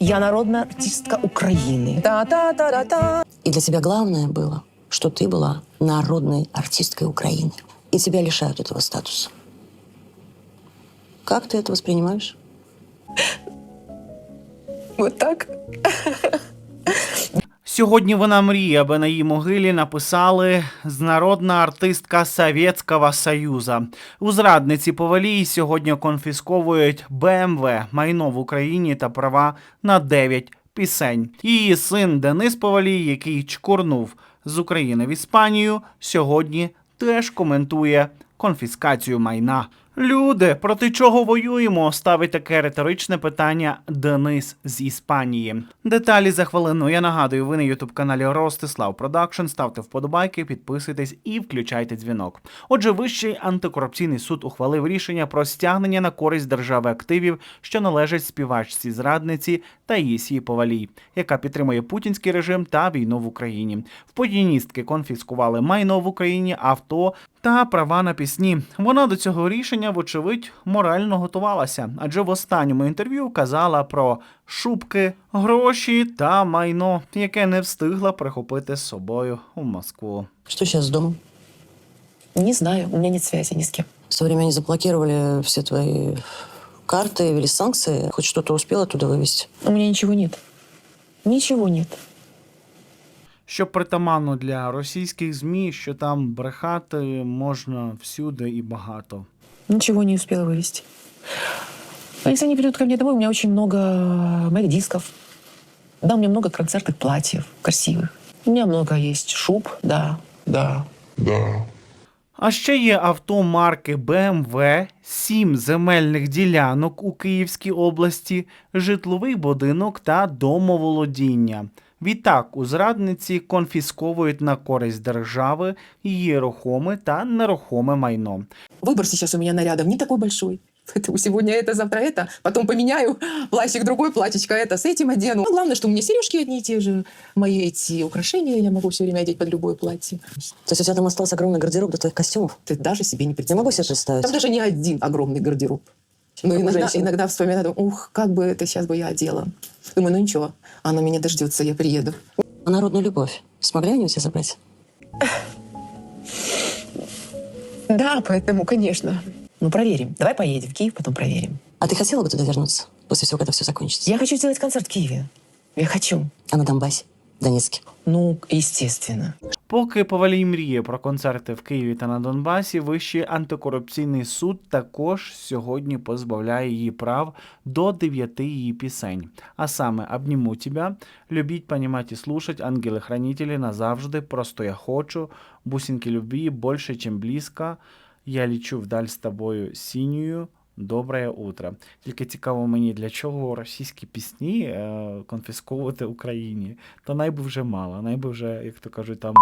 Я народная артистка Украины. Та-та-та-та-та. И для тебя главное было, что ты была народной артисткой Украины. И тебя лишают этого статуса. Как ты это воспринимаешь? Вот так. Сьогодні вона мріє, аби на її могилі написали «Народна артистка Совєтського Союза. У зрадниці Повалій сьогодні конфісковують БМВ, майно в Україні та права на 9 пісень. Її син Денис Повалій, який чкурнув з України в Іспанію, сьогодні теж коментує конфіскацію майна. Люди, проти чого воюємо? Ставить таке риторичне питання Денис з Іспанії. Деталі за хвилину. Я нагадую, ви на ютуб каналі Ростислав Продакшн. Ставте вподобайки, підписуйтесь і включайте дзвінок. Отже, Вищий антикорупційний суд ухвалив рішення про стягнення на користь держави активів, що належать співачці зрадниці Таїсії Повалій, яка підтримує путінський режим та війну в Україні. В подіністки конфіскували майно в Україні, авто та права на пісні. Вона до цього рішення, вочевидь, морально готувалася, адже в останньому інтерв'ю казала про шубки, гроші та майно, яке не встигла прихопити з собою у Москву. Что сейчас с домом? Не знаю, у меня нет связи ни с кем. В то время они заблокировали все твои карты, ввели санкции. Хоть что-то успела туда вывести? У меня ничего нет. Ничего нет Що притаманно для російських змі, що там брехати можна всюди і багато. Ничего не успела вывести. А если они придут ко мне домой, у меня очень много моих дисков. Да, у меня много концертных платьев красивых. У меня много есть шуб, да, да. А ще є авто марки BMW, сім земельних ділянок у Київській області, житловий будинок та домоволодіння. Відтак у зрадниці конфісковують на користь держави її рухоме та нерухоме майно. Выбор сейчас у меня нарядов не такой большой. Поэтому сегодня это, завтра это, потом поменяю плащик другой, платьечко это, с этим одену. А главное, что у меня сережки одни и те же, мои эти украшения я могу все время одеть под любое платье. То есть у тебя там остался огромный гардероб до твоих костюмов? Ты даже себе не Я представляешь. могу себе представить. Там даже не один огромный гардероб. Но Как у иногда, иногда вспоминаю, думаю, ух, как бы это сейчас бы я одела. Думаю, ну ничего, она меня дождется, я приеду. А народную любовь смогли они у тебя забрать? Да, поэтому, конечно. Ну, проверим. Давай поедем в Киев, потом проверим. А ты хотела бы туда вернуться после всего, когда все закончится? Я хочу сделать концерт в Киеве. Я хочу. А на Донбассе? Донецке? Ну, естественно. Поки Повалій мріє про концерти в Києві та на Донбасі, Вищий антикорупційний суд також сьогодні позбавляє її прав до дев'яти її пісень. А саме «Обніму тебя», «Любіть, понімать і слушать», «Ангели-хранителі», «Назавжди», «Просто я хочу», «Бусинки любви», «Больше, чем близко», «Я лічу вдаль з тобою синьою», Доброе утро. Тільки цікаво мені, для чого російські пісні е, конфісковувати Україні. Та найби вже мало, найби вже, як то кажуть, там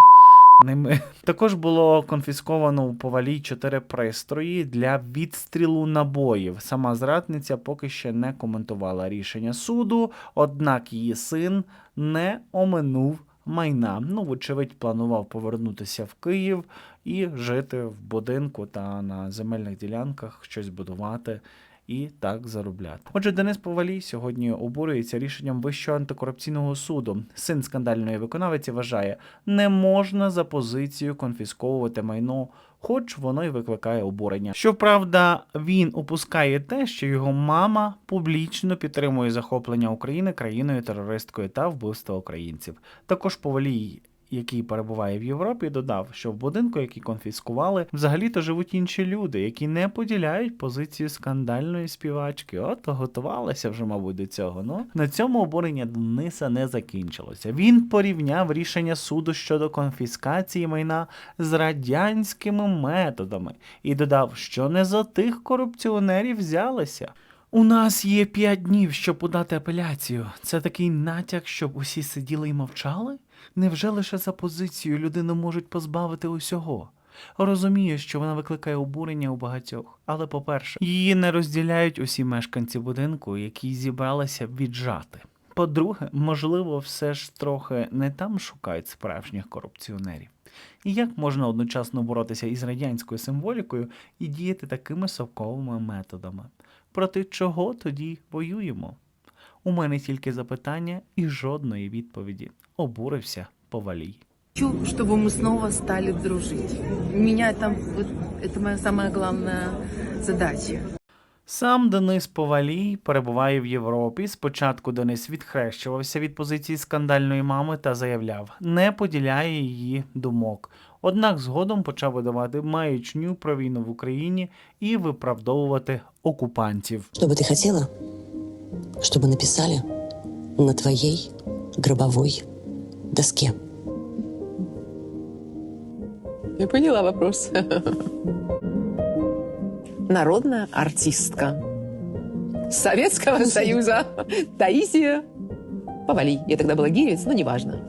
ними. Також було конфісковано у повалій чотири пристрої для відстрілу набоїв. Сама зрадниця поки ще не коментувала рішення суду, однак її син не оминув майна. Ну, вочевидь, планував повернутися в Київ і жити в будинку та на земельних ділянках, щось будувати. І так заробляти. Отже, Денис Повалій сьогодні обурюється рішенням Вищого антикорупційного суду. Син скандальної виконавиці вважає, не можна за позицію конфісковувати майно, хоч воно й викликає обурення. Щоправда, він упускає те, що його мама публічно підтримує захоплення України країною терористкою та вбивство українців. Також Повалій який перебуває в Європі, додав, що в будинку, який конфіскували, взагалі-то живуть інші люди, які не поділяють позицію скандальної співачки. От готувалися вже, мабуть, до цього. Ну на цьому обурення Дениса не закінчилося. Він порівняв рішення суду щодо конфіскації майна з радянськими методами і додав, що не за тих корупціонерів взялися. У нас є п'ять днів, щоб подати апеляцію. Це такий натяк, щоб усі сиділи і мовчали? Невже лише за позицію людину можуть позбавити усього? Розумію, що вона викликає обурення у багатьох, але по-перше, її не розділяють усі мешканці будинку, які зібралися віджати. По-друге, можливо, все ж трохи не там шукають справжніх корупціонерів. І як можна одночасно боротися із радянською символікою і діяти такими совковими методами? Проти чого тоді воюємо? У мене тільки запитання і жодної відповіді. Обурився повалій. Хочу, чтобы мы снова стали дружить. У меня там вот, это моя самая главная задача. Сам Денис Повалій перебуває в Європі. Спочатку Денис відхрещувався від позиції скандальної мами та заявляв, не поділяє її думок. Однак згодом почав видавати маячню про війну в Україні і виправдовувати окупантів. Что бы ты хотела, чтобы написали на твоей гробовой доске? Я поняла вопрос. Народная артистка Советского Союза Таисия Повали. Я тогда была гирец, но неважно.